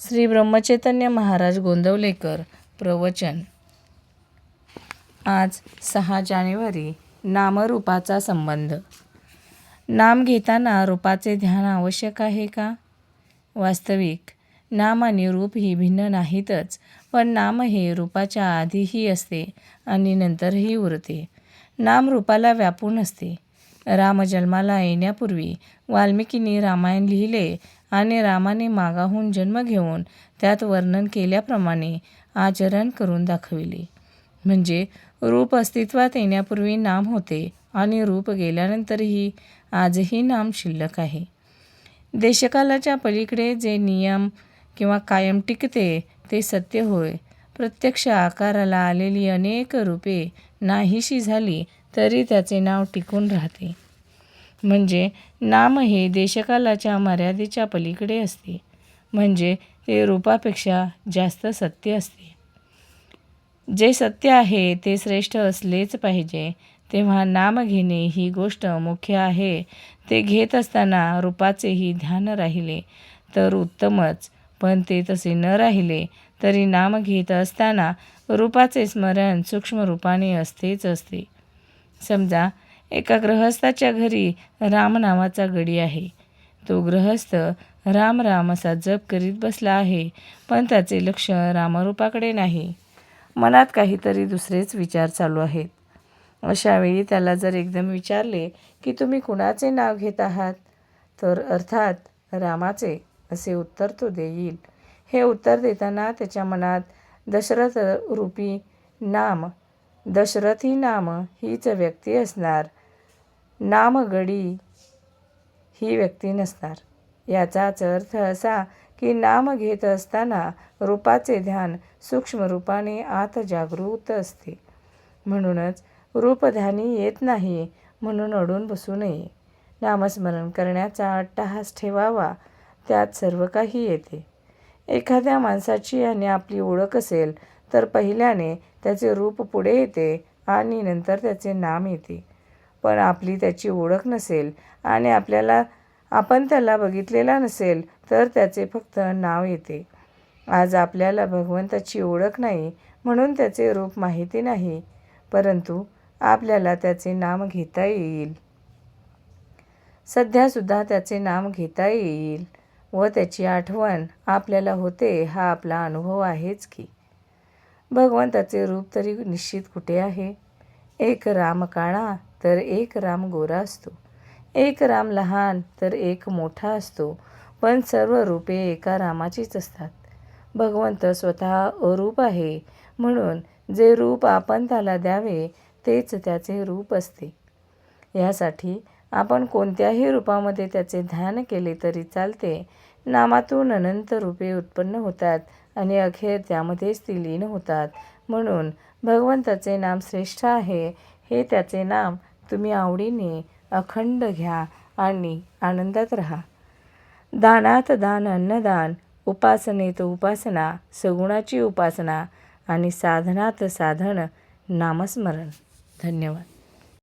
श्री ब्रह्मचैतन्य महाराज गोंदवलेकर प्रवचन. आज सहा जानेवारी नामरूपाचा संबंध. नाम घेताना रूपाचे ध्यान आवश्यक आहे का? वास्तविक नाम आणि रूप ही भिन्न नाहीतच पण नाम हे रूपाच्या आधीही असते आणि नंतरही उरते. नाम रूपाला व्यापून असते. राम जन्माला येण्यापूर्वी वाल्मिकींनी रामायण लिहिले आणि रामाने मागाहून जन्म घेऊन त्यात वर्णन केल्याप्रमाणे आचरण करून दाखविले. म्हणजे रूप अस्तित्वात येण्यापूर्वी नाम होते आणि रूप गेल्यानंतरही आजही नाम शिल्लक आहे. देशकालाच्या पलीकडे जे नियम किंवा कायम टिकते ते सत्य होय. प्रत्यक्ष आकाराला आलेली अनेक रूपे नाहीशी झाली तरी त्याचे नाव टिकून राहते. म्हणजे नाम हे देशकालाच्या मर्यादेच्या पलीकडे असते. म्हणजे ते रूपापेक्षा जास्त सत्य असते. जे सत्य आहे ते श्रेष्ठ असलेच पाहिजे. तेव्हा नाम घेणे ही गोष्ट मुख्य आहे. ते घेत असताना रूपाचेही ध्यान राहिले तर उत्तमच. पण ते तसे न राहिले तरी नाम घेत असताना रूपाचे स्मरण सूक्ष्म रूपाने असतेच असते. समजा एका गृहस्थाच्या घरी राम नावाचा गडी आहे. तो गृहस्थ राम राम असा जप करीत बसला आहे पण त्याचे लक्ष रामरूपाकडे नाही. मनात काहीतरी दुसरेच विचार चालू आहेत. अशावेळी त्याला जर एकदम विचारले की तुम्ही कुणाचे नाव घेत आहात? तर अर्थात रामाचे असे उत्तर तो देईल. हे उत्तर देताना त्याच्या मनात दशरथ रूपी नाम दशरथी नाम हीच व्यक्ती असणार. नामगडी ही व्यक्ती नसणार. याचाच अर्थ असा की नाम घेत असताना रूपाचे ध्यान सूक्ष्म रूपाने आत जागृत असते. म्हणूनच रूपध्यानी येत नाही म्हणून अडून बसू नये. नामस्मरण करण्याचा अट्टहास ठेवावा त्यात सर्व काही येते. एखाद्या माणसाची आणि आपली ओळख असेल तर पहिल्याने त्याचे रूप पुढे येते आणि नंतर त्याचे नाम येते. पण आपली त्याची ओळख नसेल आणि आपल्याला आपण त्याला बघितलेला नसेल तर त्याचे फक्त नाव येते. आज आपल्याला भगवंताची ओळख नाही म्हणून त्याचे रूप माहिती नाही परंतु आपल्याला त्याचे नाम घेता येईल. सध्यासुद्धा त्याचे नाम घेता येईल व त्याची आठवण आपल्याला होते हा आपला अनुभव आहेच की. भगवंताचे रूप तरी निश्चित कुठे आहे? एक राम काळा तर एक राम गोरा असतो. एक राम लहान तर एक मोठा असतो. पण सर्व रूपे एका रामाचीच असतात. भगवंत स्वतः अरूप आहे. म्हणून जे रूप आपण त्याला द्यावे तेच त्याचे रूप असते. यासाठी आपण कोणत्याही रूपामध्ये त्याचे ध्यान केले तरी चालते. नामातून अनंत रूपे उत्पन्न होतात आणि अखेर त्यामध्येच ती लीन होतात. म्हणून भगवंताचे नाम श्रेष्ठ आहे. हे त्याचे नाम तुम्ही आवडीने अखंड घ्या आणि आनंदात राहा. दानात दान अन्नदान उपासनेत उपासना सगुणाची उपासना आणि साधनात साधन नामस्मरण. धन्यवाद.